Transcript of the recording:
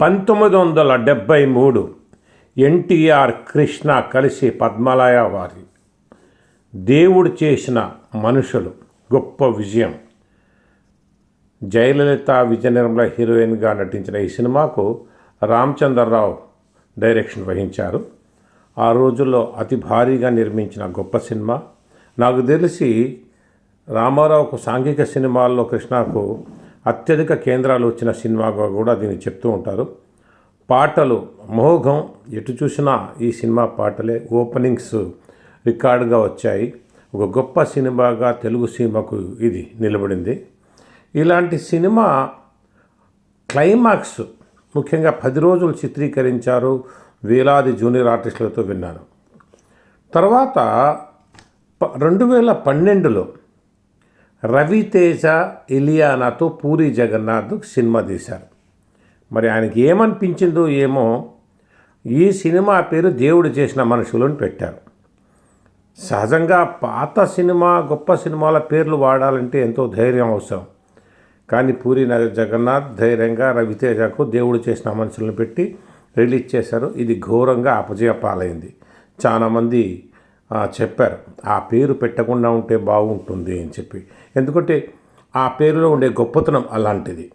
పంతొమ్మిది వందల డెబ్భై మూడు ఎన్టీఆర్ కృష్ణ కలిసి పద్మలయ వారి. దేవుడు చేసిన మనుషులు గొప్ప విజయం. జయలలిత విజయ నిర్మల హీరోయిన్గా నటించిన ఈ సినిమాకు రామచంద్రరావు డైరెక్షన్ వహించారు. ఆ రోజుల్లో అతి భారీగా నిర్మించిన గొప్ప సినిమా. నాకు తెలిసి రామారావుకు సాంఘిక సినిమాల్లో కృష్ణకు అత్యధిక కేంద్రాలు వచ్చిన సినిమాగా కూడా దీన్ని చెప్తూ ఉంటారు. పాటలు మోహం ఎటు చూసినా ఈ సినిమా పాటలే ఓపెనింగ్స్ రికార్డుగా వచ్చాయి. ఒక గొప్ప సినిమాగా తెలుగు సినిమాకు ఇది నిలబడింది. ఇలాంటి సినిమా క్లైమాక్స్ ముఖ్యంగా పది రోజులు చిత్రీకరించారు వేలాది జూనియర్ ఆర్టిస్టులతో విన్నాను. తర్వాత ప- రెండు వేల పన్నెండులో రవితేజ ఇలియానాతో పూరి జగన్నాథ్ సినిమా తీశారు. మరి ఆయనకి ఏమనిపించిందో ఏమో ఈ సినిమా పేరు దేవుడు చేసిన మనుషులను పెట్టారు. సహజంగా పాత సినిమా గొప్ప సినిమాల పేర్లు వాడాలంటే ఎంతో ధైర్యం అవసరం. కానీ పూరి నగర్ జగన్నాథ్ ధైర్యంగా రవితేజకు దేవుడు చేసిన మనుషులను పెట్టి రిలీజ్ చేశారు. ఇది ఘోరంగా అపజయ పాలైంది చాలామంది చెప్పారు. ఆ పేరు పెట్టకుండా ఉంటే బాగుంటుంది అని చెప్పి. ఎందుకంటే ఆ పేరులో ఉండే గొప్పతనం అలాంటిది.